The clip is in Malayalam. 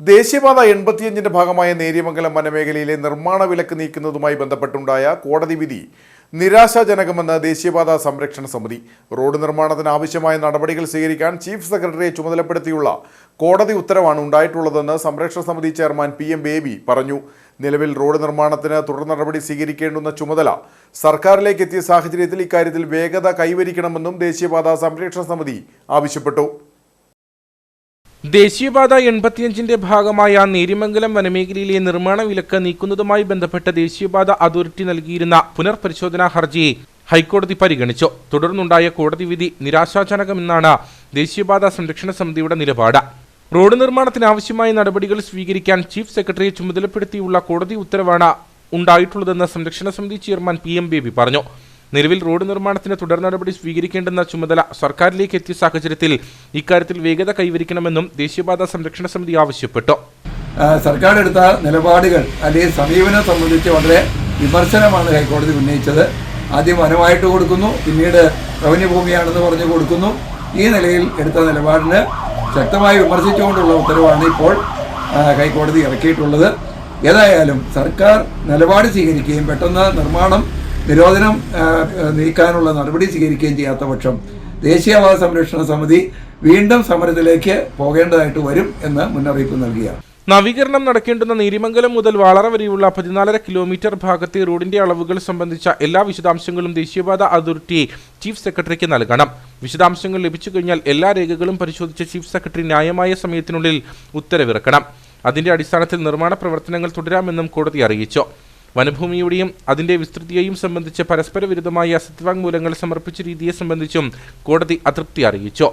ദേശീയപാത എൺപത്തിയഞ്ചിന്റെ ഭാഗമായ നേര്യമംഗലം വനമേഖലയിലെ നിർമ്മാണ വിലക്ക് നീക്കുന്നതുമായി ബന്ധപ്പെട്ടുണ്ടായ കോടതി വിധി നിരാശാജനകമെന്ന് ദേശീയപാത സംരക്ഷണ സമിതി. റോഡ് നിർമ്മാണത്തിന് ആവശ്യമായ നടപടികൾ സ്വീകരിക്കാൻ ചീഫ് സെക്രട്ടറിയെ ചുമതലപ്പെടുത്തിയുള്ള കോടതി ഉത്തരവാണ് ഉണ്ടായിട്ടുള്ളതെന്ന് സംരക്ഷണ സമിതി ചെയർമാൻ പി എം ബേബി പറഞ്ഞു. നിലവിൽ റോഡ് നിർമ്മാണത്തിന് തുടർ നടപടി സ്വീകരിക്കേണ്ടുന്ന ചുമതല സർക്കാരിലേക്ക് എത്തിയ സാഹചര്യത്തിൽ ഇക്കാര്യത്തിൽ വേഗത കൈവരിക്കണമെന്നും ദേശീയപാത സംരക്ഷണ സമിതി ആവശ്യപ്പെട്ടു. ദേശീയപാത എൺപത്തിയഞ്ചിന്റെ ഭാഗമായ നേരിമംഗലം വനമേഖലയിലെ നിർമ്മാണ വിലക്ക് നീക്കുന്നതുമായി ബന്ധപ്പെട്ട് ദേശീയപാത അതോറിറ്റി നൽകിയിരുന്ന പുനർപരിശോധനാ ഹർജി ഹൈക്കോടതി പരിഗണിച്ചു. തുടർന്നുണ്ടായ കോടതി വിധി നിരാശാജനകമെന്നാണ് ദേശീയപാത സംരക്ഷണ സമിതിയുടെ നിലപാട്. റോഡ് നിർമ്മാണത്തിനാവശ്യമായ നടപടികൾ സ്വീകരിക്കാൻ ചീഫ് സെക്രട്ടറിയെ ചുമതലപ്പെടുത്തിയുള്ള കോടതി ഉത്തരവാണ് ഉണ്ടായിട്ടുള്ളതെന്ന് സംരക്ഷണ സമിതി ചെയർമാൻ പി എം ബേബി പറഞ്ഞു. നിലവിൽ റോഡ് നിർമ്മാണത്തിന് തുടർ നടപടി സ്വീകരിക്കേണ്ടെന്ന ചുമതല സർക്കാരിലേക്ക് എത്തിയ സാഹചര്യത്തിൽ ഇക്കാര്യത്തിൽ വേഗത കൈവരിക്കണമെന്നും ദേശീയപാത സംരക്ഷണ സമിതി ആവശ്യപ്പെട്ടു. സർക്കാർ എടുത്ത നിലപാടുകൾ അല്ലെങ്കിൽ സമീപനം സംബന്ധിച്ച് വളരെ വിമർശനമാണ് ഹൈക്കോടതി ഉന്നയിച്ചത്. ആദ്യം വനമായിട്ട് കൊടുക്കുന്നു പിന്നീട് റവന്യൂ ഭൂമിയാണെന്ന് പറഞ്ഞു കൊടുക്കുന്നു. ഈ നിലയിൽ എടുത്ത നിലപാടിന് ശക്തമായി വിമർശിച്ചുകൊണ്ടുള്ള ഉത്തരവാണ് ഇപ്പോൾ ഹൈക്കോടതി ഇറക്കിയിട്ടുള്ളത്. ഏതായാലും സർക്കാർ നിലപാട് സ്വീകരിക്കുകയും പെട്ടെന്ന് നിർമ്മാണം നിരോധനം നീക്കാനുള്ള നടപടി സ്വീകരിക്കുകയും ചെയ്യാത്ത പക്ഷം ദേശീയവാദ സംരക്ഷണ സമിതി വീണ്ടും സമരത്തിലേക്ക് പോകേണ്ടതായിട്ട് വരും എന്ന് മുന്നറിയിപ്പ് നൽകിയ നവീകരണം നടക്കേണ്ടുന്ന നീരിമംഗലം മുതൽ വാളറ വരെയുള്ള പതിനാലര കിലോമീറ്റർ ഭാഗത്തെ റോഡിന്റെ അളവുകൾ സംബന്ധിച്ച എല്ലാ വിശദാംശങ്ങളും ദേശീയപാത അതോറിറ്റി ചീഫ് സെക്രട്ടറിക്ക് നൽകണം. വിശദാംശങ്ങൾ ലഭിച്ചു കഴിഞ്ഞാൽ എല്ലാ രേഖകളും പരിശോധിച്ച ചീഫ് സെക്രട്ടറി ന്യായമായ സമയത്തിനുള്ളിൽ ഉത്തരവിറക്കണം. അതിന്റെ അടിസ്ഥാനത്തിൽ നിർമ്മാണ പ്രവർത്തനങ്ങൾ തുടരാമെന്നും കോടതി അറിയിച്ചു. വനഭൂമിയുടെയും അതിന്റെ വിസ്തൃതിയെയും സംബന്ധിച്ച് പരസ്പര വിരുദ്ധമായ സത്യവാങ്മൂലങ്ങൾ സമർപ്പിച്ച രീതിയെ സംബന്ധിച്ചും കോടതി അതൃപ്തി അറിയിച്ചു.